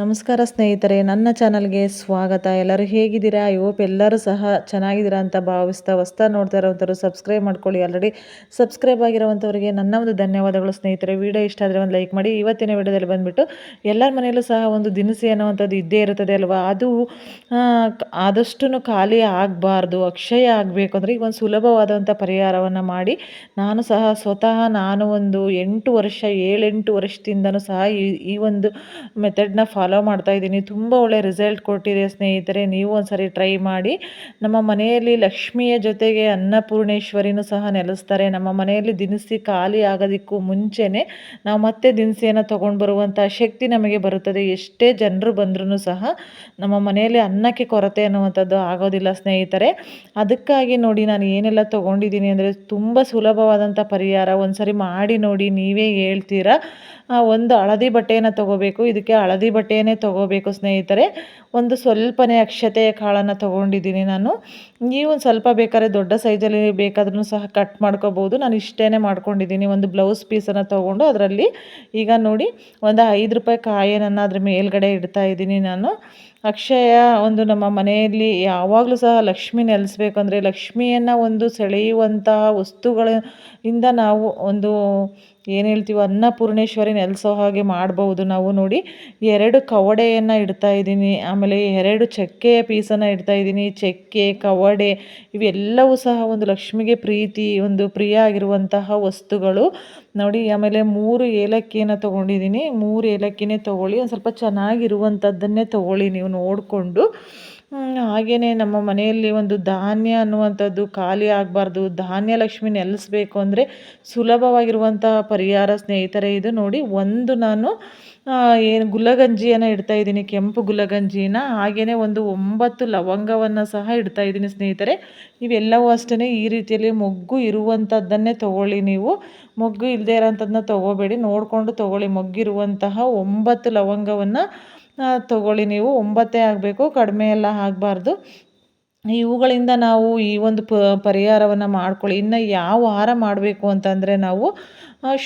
ನಮಸ್ಕಾರ ಸ್ನೇಹಿತರೆ, ನನ್ನ ಚಾನಲ್ಗೆ ಸ್ವಾಗತ. ಎಲ್ಲರೂ ಹೇಗಿದ್ದೀರಾ? ಐ ಹೋಪ್ ಎಲ್ಲರೂ ಸಹ ಚೆನ್ನಾಗಿದ್ದೀರಾ ಅಂತ ಭಾವಿಸ್ತಾ ಹೊಸ್ತಾ ನೋಡ್ತಾ ಇರೋವಂಥವ್ರು ಸಬ್ಸ್ಕ್ರೈಬ್ ಮಾಡ್ಕೊಳ್ಳಿ. ಆಲ್ರೆಡಿ ಸಬ್ಸ್ಕ್ರೈಬ್ ಆಗಿರೋವಂಥವ್ರಿಗೆ ನನ್ನ ಒಂದು ಧನ್ಯವಾದಗಳು ಸ್ನೇಹಿತರೆ. ವಿಡಿಯೋ ಇಷ್ಟ ಆದರೆ ಒಂದು ಲೈಕ್ ಮಾಡಿ. ಇವತ್ತಿನ ವಿಡಿಯೋದಲ್ಲಿ ಬಂದುಬಿಟ್ಟು ಎಲ್ಲರ ಮನೆಯಲ್ಲೂ ಸಹ ಒಂದು ದಿನಸಿ ಅನ್ನುವಂಥದ್ದು ಇದ್ದೇ ಇರುತ್ತದೆ ಅಲ್ವಾ? ಅದು ಆದಷ್ಟು ಖಾಲಿ ಆಗಬಾರ್ದು, ಅಕ್ಷಯ ಆಗಬೇಕು ಅಂದರೆ ಈಗ ಒಂದು ಸುಲಭವಾದಂಥ ಪರಿಹಾರವನ್ನು ಮಾಡಿ ನಾನು ಸಹ ಸ್ವತಃ ನಾನು ಒಂದು ಎಂಟು ವರ್ಷ, ಏಳೆಂಟು ವರ್ಷದಿಂದನೂ ಸಹ ಈ ಈ ಒಂದು ಮೆಥಡ್ನ ಫಾಲೋ ಮಾಡ್ತಾ ಇದ್ದೀನಿ. ತುಂಬ ಒಳ್ಳೆ ರಿಸಲ್ಟ್ ಕೊಟ್ಟಿದೆ ಸ್ನೇಹಿತರೆ. ನೀವು ಒಂದ್ಸರಿ ಟ್ರೈ ಮಾಡಿ. ನಮ್ಮ ಮನೆಯಲ್ಲಿ ಲಕ್ಷ್ಮಿಯ ಜೊತೆಗೆ ಅನ್ನಪೂರ್ಣೇಶ್ವರಿನೂ ಸಹ ನೆಲೆಸ್ತಾರೆ. ನಮ್ಮ ಮನೆಯಲ್ಲಿ ದಿನಸಿ ಖಾಲಿ ಆಗೋದಕ್ಕೂ ಮುಂಚೆನೇ ನಾವು ಮತ್ತೆ ದಿನಸಿಯನ್ನು ತೊಗೊಂಡು ಬರುವಂಥ ಶಕ್ತಿ ನಮಗೆ ಬರುತ್ತದೆ. ಎಷ್ಟೇ ಜನರು ಬಂದ್ರೂ ಸಹ ನಮ್ಮ ಮನೆಯಲ್ಲಿ ಅನ್ನಕ್ಕೆ ಕೊರತೆ ಅನ್ನುವಂಥದ್ದು ಆಗೋದಿಲ್ಲ ಸ್ನೇಹಿತರೆ. ಅದಕ್ಕಾಗಿ ನೋಡಿ ನಾನು ಏನೆಲ್ಲ ತೊಗೊಂಡಿದ್ದೀನಿ ಅಂದರೆ ತುಂಬ ಸುಲಭವಾದಂಥ ಪರಿಹಾರ. ಒಂದ್ಸರಿ ಮಾಡಿ ನೋಡಿ ನೀವೇ ಹೇಳ್ತೀರಾ? ಒಂದು ಹಳದಿ ಬಟ್ಟೆಯನ್ನು ತೊಗೋಬೇಕು. ಇದಕ್ಕೆ ಹಳದಿ ಬಟ್ಟೆಯನ್ನೇ ತೊಗೋಬೇಕು ಸ್ನೇಹಿತರೆ. ಒಂದು ಸ್ವಲ್ಪನೇ ಅಕ್ಷತೆಯ ಕಾಳನ್ನು ತೊಗೊಂಡಿದ್ದೀನಿ ನಾನು. ನೀವು ಒಂದು ಸ್ವಲ್ಪ ಬೇಕಾದ್ರೆ ದೊಡ್ಡ ಸೈಜಲ್ಲಿ ಬೇಕಾದ್ರೂ ಸಹ ಕಟ್ ಮಾಡ್ಕೋಬೋದು. ನಾನು ಇಷ್ಟೇ ಮಾಡ್ಕೊಂಡಿದ್ದೀನಿ. ಒಂದು ಬ್ಲೌಸ್ ಪೀಸನ್ನು ತೊಗೊಂಡು ಅದರಲ್ಲಿ ಈಗ ನೋಡಿ ಒಂದು ಐದು ರೂಪಾಯಿ ಕಾಯಿನನ್ನು ಅದ್ರ ಮೇಲ್ಗಡೆ ಇಡ್ತಾ ಇದ್ದೀನಿ ನಾನು. ಅಕ್ಷಯ ಒಂದು ನಮ್ಮ ಮನೆಯಲ್ಲಿ ಯಾವಾಗಲೂ ಸಹ ಲಕ್ಷ್ಮಿ ನೆಲೆಸ್ಬೇಕಂದ್ರೆ ಲಕ್ಷ್ಮಿಯನ್ನು ಒಂದು ಸೆಳೆಯುವಂತಹ ವಸ್ತುಗಳ ಇಂದ ನಾವು ಒಂದು ಏನು ಹೇಳ್ತೀವಿ? ಅನ್ನಪೂರ್ಣೇಶ್ವರಿ ನೆಲೆಸೋ ಹಾಗೆ ಮಾಡ್ಬೋದು. ನಾವು ನೋಡಿ ಎರಡು ಕವಡೆಯನ್ನು ಇಡ್ತಾ ಇದ್ದೀನಿ. ಆಮೇಲೆ ಎರಡು ಚಕ್ಕೆಯ ಪೀಸನ್ನು ಇಡ್ತಾ ಇದ್ದೀನಿ. ಚಕ್ಕೆ, ಕವಡೆ ಇವೆಲ್ಲವೂ ಸಹ ಒಂದು ಲಕ್ಷ್ಮಿಗೆ ಪ್ರೀತಿ, ಒಂದು ಪ್ರಿಯ ಆಗಿರುವಂತಹ ವಸ್ತುಗಳು. ನೋಡಿ, ಆಮೇಲೆ ಮೂರು ಏಲಕ್ಕಿಯನ್ನು ತೊಗೊಂಡಿದ್ದೀನಿ. ಮೂರು ಏಲಕ್ಕಿನೇ ತೊಗೊಳ್ಳಿ. ಒಂದು ಸ್ವಲ್ಪ ಚೆನ್ನಾಗಿರುವಂಥದ್ದನ್ನೇ ತೊಗೊಳ್ಳಿ ನೀವು ನೋಡಿಕೊಂಡು. ಹಾಗೆಯೇ ನಮ್ಮ ಮನೆಯಲ್ಲಿ ಒಂದು ಧಾನ್ಯ ಅನ್ನುವಂಥದ್ದು ಖಾಲಿ ಆಗಬಾರ್ದು. ಧಾನ್ಯ ಲಕ್ಷ್ಮಿ ನೆಲೆಸ್ಬೇಕು ಅಂದರೆ ಸುಲಭವಾಗಿರುವಂಥ ಪರಿಹಾರ ಸ್ನೇಹಿತರೆ, ಇದು ನೋಡಿ. ಒಂದು ನಾನು ಏನು ಗುಲಗಂಜಿಯನ್ನು ಇಡ್ತಾ ಇದ್ದೀನಿ, ಕೆಂಪು ಗುಲಗಂಜಿನ. ಹಾಗೆಯೇ ಒಂದು ಒಂಬತ್ತು ಲವಂಗವನ್ನು ಸಹ ಇಡ್ತಾ ಇದ್ದೀನಿ ಸ್ನೇಹಿತರೆ. ಇವೆಲ್ಲವೂ ಅಷ್ಟೇ ಈ ರೀತಿಯಲ್ಲಿ ಮೊಗ್ಗು ಇರುವಂಥದ್ದನ್ನೇ ತೊಗೊಳ್ಳಿ ನೀವು. ಮೊಗ್ಗು ಇಲ್ಲದೇ ಇರೋಂಥದ್ದನ್ನ ತೊಗೋಬೇಡಿ. ನೋಡಿಕೊಂಡು ತೊಗೊಳ್ಳಿ. ಮೊಗ್ಗಿರುವಂತಹ ಒಂಬತ್ತು ಲವಂಗವನ್ನು ತೊಗೊಳ್ಳಿ, ನೀವು ಒಂಬತ್ತೇ ಆಗಬೇಕು, ಕಡಿಮೆ ಎಲ್ಲ ಆಗಬಾರ್ದು. ಇವುಗಳಿಂದ ನಾವು ಈ ಒಂದು ಪರಿಹಾರವನ್ನು ಮಾಡ್ಕೊಳ್ಳಿ. ಇನ್ನು ಯಾವ ವಾರ ಮಾಡಬೇಕು ಅಂತಂದರೆ ನಾವು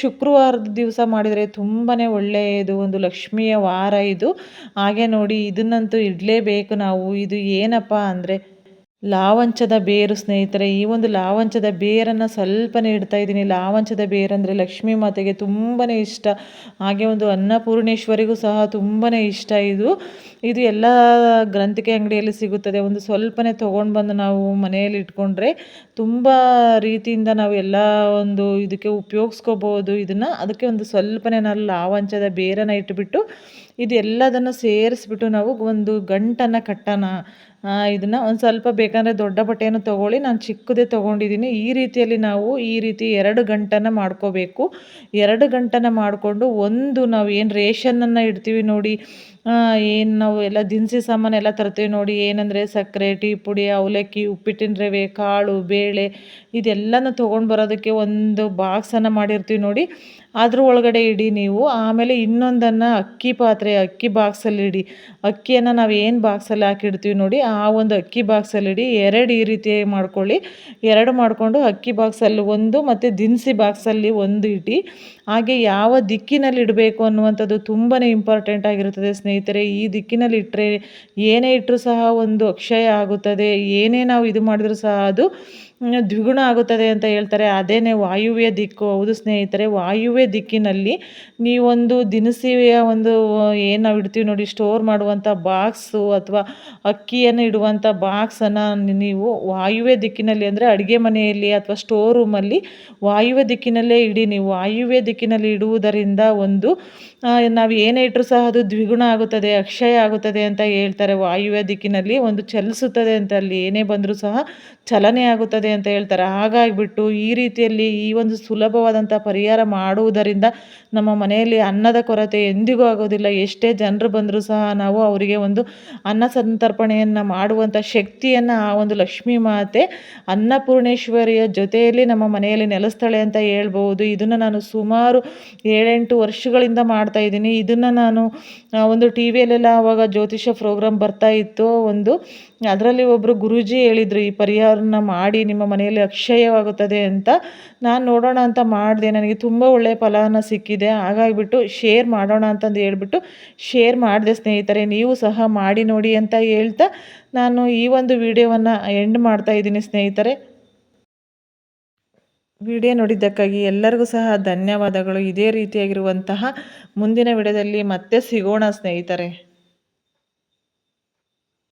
ಶುಕ್ರವಾರದ ದಿವಸ ಮಾಡಿದರೆ ತುಂಬಾ ಒಳ್ಳೆಯದು, ಒಂದು ಲಕ್ಷ್ಮಿಯ ವಾರ ಇದು. ಹಾಗೆ ನೋಡಿ, ಇದನ್ನಂತೂ ಇಡಲೇಬೇಕು ನಾವು. ಇದು ಏನಪ್ಪ ಅಂದರೆ ಲಾವಂಚದ ಬೇರು ಸ್ನೇಹಿತರೆ, ಈ ಒಂದು ಲಾವಂಚದ ಬೇರನ್ನು ಸ್ವಲ್ಪನೇ ಇಡ್ತಾ ಇದ್ದೀನಿ. ಲಾವಂಚದ ಬೇರಂದರೆ ಲಕ್ಷ್ಮೀ ಮಾತೆಗೆ ತುಂಬಾ ಇಷ್ಟ. ಹಾಗೆ ಒಂದು ಅನ್ನಪೂರ್ಣೇಶ್ವರಿಗೂ ಸಹ ತುಂಬಾ ಇಷ್ಟ ಇದು. ಇದು ಎಲ್ಲ ಗ್ರಂಥಿಕೆ ಅಂಗಡಿಯಲ್ಲಿ ಸಿಗುತ್ತದೆ. ಒಂದು ಸ್ವಲ್ಪನೇ ತೊಗೊಂಡು ಬಂದು ನಾವು ಮನೆಯಲ್ಲಿ ಇಟ್ಕೊಂಡ್ರೆ ತುಂಬ ರೀತಿಯಿಂದ ನಾವು ಎಲ್ಲ ಒಂದು ಇದಕ್ಕೆ ಉಪಯೋಗಿಸ್ಕೋಬೋದು. ಇದನ್ನು ಅದಕ್ಕೆ ಒಂದು ಸ್ವಲ್ಪನೇ ನಾನು ಲಾವಂಚದ ಬೇರನ್ನು ಇಟ್ಬಿಟ್ಟು ಇದೆಲ್ಲದನ್ನು ಸೇರಿಸ್ಬಿಟ್ಟು ನಾವು ಒಂದು ಗಂಟನ್ನು ಕಟ್ಟೋಣ. ಇದನ್ನು ಒಂದು ಸ್ವಲ್ಪ ಬೇಕಂದರೆ ದೊಡ್ಡ ಬಟ್ಟೆಯನ್ನು ತೊಗೊಳ್ಳಿ. ನಾನು ಚಿಕ್ಕದೇ ತೊಗೊಂಡಿದ್ದೀನಿ ಈ ರೀತಿಯಲ್ಲಿ ನಾವು ಈ ರೀತಿ ಎರಡು ಗಂಟನ್ನು ಮಾಡ್ಕೋಬೇಕು. ಎರಡು ಗಂಟನ್ನು ಮಾಡಿಕೊಂಡು ಒಂದು ನಾವು ಏನು ರೇಷನನ್ನು ಇಡ್ತೀವಿ ನೋಡಿ ಏನು ನಾವು ಎಲ್ಲ ದಿನಸಿ ಸಾಮಾನು ಎಲ್ಲ ತರ್ತೀವಿ ನೋಡಿ, ಏನಂದರೆ ಸಕ್ಕರೆ, ಟೀ ಪುಡಿ, ಅವಲಕ್ಕಿ, ಉಪ್ಪಿಟ್ಟಿನ ರವೆ, ಕಾಳು, ಬೇಳೆ, ಇದೆಲ್ಲನೂ ತೊಗೊಂಡು ಬರೋದಕ್ಕೆ ಒಂದು ಬಾಕ್ಸನ್ನು ಮಾಡಿರ್ತೀವಿ ನೋಡಿ. ಅದ್ರ ಒಳಗಡೆ ಇಡಿ ನೀವು. ಆಮೇಲೆ ಇನ್ನೊಂದನ್ನು ಅಕ್ಕಿ ಪಾತ್ರೆ, ಅಕ್ಕಿ ಬಾಕ್ಸಲ್ಲಿ ಇಡಿ. ಅಕ್ಕಿಯನ್ನು ನಾವು ಏನು ಬಾಕ್ಸಲ್ಲಿ ಹಾಕಿಡ್ತೀವಿ ನೋಡಿ, ಆ ಒಂದು ಅಕ್ಕಿ ಬಾಕ್ಸಲ್ಲಿ ಇಡಿ. ಎರಡು ಈ ರೀತಿ ಮಾಡ್ಕೊಳ್ಳಿ. ಎರಡು ಮಾಡಿಕೊಂಡು ಅಕ್ಕಿ ಬಾಕ್ಸಲ್ಲಿ ಒಂದು ಮತ್ತು ದಿನಸಿ ಬಾಕ್ಸಲ್ಲಿ ಒಂದು ಇಡಿ. ಹಾಗೆ ಯಾವ ದಿಕ್ಕಿನಲ್ಲಿ ಇಡಬೇಕು ಅನ್ನುವಂಥದ್ದು ತುಂಬಾ ಇಂಪಾರ್ಟೆಂಟ್ ಆಗಿರುತ್ತದೆ ಸ್ನೇಹಿತರೆ. ಈ ದಿಕ್ಕಿನಲ್ಲಿ ಇಟ್ಟರೆ ಏನೇ ಇಟ್ಟರೂ ಸಹ ಒಂದು ಅಕ್ಷಯ ಆಗುತ್ತದೆ. ಏನೇ ನಾವು ಇದು ಮಾಡಿದ್ರೂ ಸಹ ಅದು ದ್ವಿಗುಣ ಆಗುತ್ತದೆ ಅಂತ ಹೇಳ್ತಾರೆ. ಅದೇನೇ ವಾಯುವ್ಯ ದಿಕ್ಕು. ಹೌದು ಸ್ನೇಹಿತರೆ, ವಾಯುವ್ಯ ದಿಕ್ಕಿನಲ್ಲಿ ನೀವೊಂದು ದಿನಸಿಯ ಒಂದು ಏನು ನಾವು ಇಡ್ತೀವಿ ನೋಡಿ ಸ್ಟೋರ್ ಮಾಡುವಂಥ ಬಾಕ್ಸು ಅಥವಾ ಅಕ್ಕಿಯನ್ನು ಇಡುವಂಥ ಬಾಕ್ಸನ್ನು ನೀವು ವಾಯುವ್ಯ ದಿಕ್ಕಿನಲ್ಲಿ ಅಂದರೆ ಅಡುಗೆ ಮನೆಯಲ್ಲಿ ಅಥವಾ ಸ್ಟೋರ್ ರೂಮಲ್ಲಿ ವಾಯುವ್ಯ ದಿಕ್ಕಿನಲ್ಲೇ ಇಡಿ. ನೀವು ವಾಯುವ್ಯ ದಿಕ್ಕಿನಲ್ಲಿ ಇಡುವುದರಿಂದ ಒಂದು ನಾವು ಏನೇ ಇಟ್ಟರೂ ಸಹ ಅದು ದ್ವಿಗುಣ ಆಗುತ್ತದೆ, ಅಕ್ಷಯ ಆಗುತ್ತದೆ ಅಂತ ಹೇಳ್ತಾರೆ. ವಾಯುವ್ಯ ದಿಕ್ಕಿನಲ್ಲಿ ಒಂದು ಚಲಿಸುತ್ತದೆ ಅಂತ ಅಲ್ಲಿ ಏನೇ ಬಂದರೂ ಸಹ ಚಲನೆ ಆಗುತ್ತದೆ. ಅಂತ ಹೇಳ್ತಾರೆ. ಹಾಗಾಗಿಬಿಟ್ಟು ಈ ರೀತಿಯಲ್ಲಿ ಈ ಒಂದು ಸುಲಭವಾದಂಥ ಪರಿಹಾರ ಮಾಡುವುದರಿಂದ ನಮ್ಮ ಮನೆಯಲ್ಲಿ ಅನ್ನದ ಕೊರತೆ ಎಂದಿಗೂ ಆಗೋದಿಲ್ಲ. ಎಷ್ಟೇ ಜನರು ಬಂದರೂ ಸಹ ನಾವು ಅವರಿಗೆ ಒಂದು ಅನ್ನ ಸಂತರ್ಪಣೆಯನ್ನು ಮಾಡುವಂಥ ಶಕ್ತಿಯನ್ನು ಆ ಒಂದು ಲಕ್ಷ್ಮೀ ಮಾತೆ ಅನ್ನಪೂರ್ಣೇಶ್ವರಿಯ ಜೊತೆಯಲ್ಲಿ ನಮ್ಮ ಮನೆಯಲ್ಲಿ ನೆಲೆಸ್ತಾಳೆ ಅಂತ ಹೇಳ್ಬೋದು. ಇದನ್ನು ನಾನು ಸುಮಾರು ಏಳೆಂಟು ವರ್ಷಗಳಿಂದ ಮಾಡ್ತಾ ಇದ್ದೀನಿ. ಇದನ್ನು ನಾನು ಒಂದು ಟಿ ವಿಯಲ್ಲೆಲ್ಲ ಆವಾಗ ಜ್ಯೋತಿಷ ಪ್ರೋಗ್ರಾಮ್ ಬರ್ತಾ ಇತ್ತು. ಒಂದು ಅದರಲ್ಲಿ ಒಬ್ಬರು ಗುರೂಜಿ ಹೇಳಿದರು ಈ ಪರಿಹಾರನ ಮಾಡಿ ನಿಮ್ಮ ಮನೆಯಲ್ಲಿ ಅಕ್ಷಯವಾಗುತ್ತದೆ ಅಂತ ನಾನು ನೋಡೋಣ ಅಂತ ಮಾಡಿದೆ. ನನಗೆ ತುಂಬ ಒಳ್ಳೆಯ ಫಲನ ಸಿಕ್ಕಿದೆ. ಹಾಗಾಗಿಬಿಟ್ಟು ಶೇರ್ ಮಾಡೋಣ ಅಂತಂದು ಹೇಳ್ಬಿಟ್ಟು ಶೇರ್ ಮಾಡಿದೆ ಸ್ನೇಹಿತರೆ. ನೀವು ಸಹ ಮಾಡಿ ನೋಡಿ ಅಂತ ಹೇಳ್ತಾ ನಾನು ಈ ಒಂದು ವಿಡಿಯೋವನ್ನು ಎಂಡ್ ಮಾಡ್ತಾ ಇದ್ದೀನಿ ಸ್ನೇಹಿತರೆ. ವಿಡಿಯೋ ನೋಡಿದ್ದಕ್ಕಾಗಿ ಎಲ್ಲರಿಗೂ ಸಹ ಧನ್ಯವಾದಗಳು. ಇದೇ ರೀತಿಯಾಗಿರುವಂತಹ ಮುಂದಿನ ವಿಡಿಯೋದಲ್ಲಿ ಮತ್ತೆ ಸಿಗೋಣ ಸ್ನೇಹಿತರೆ.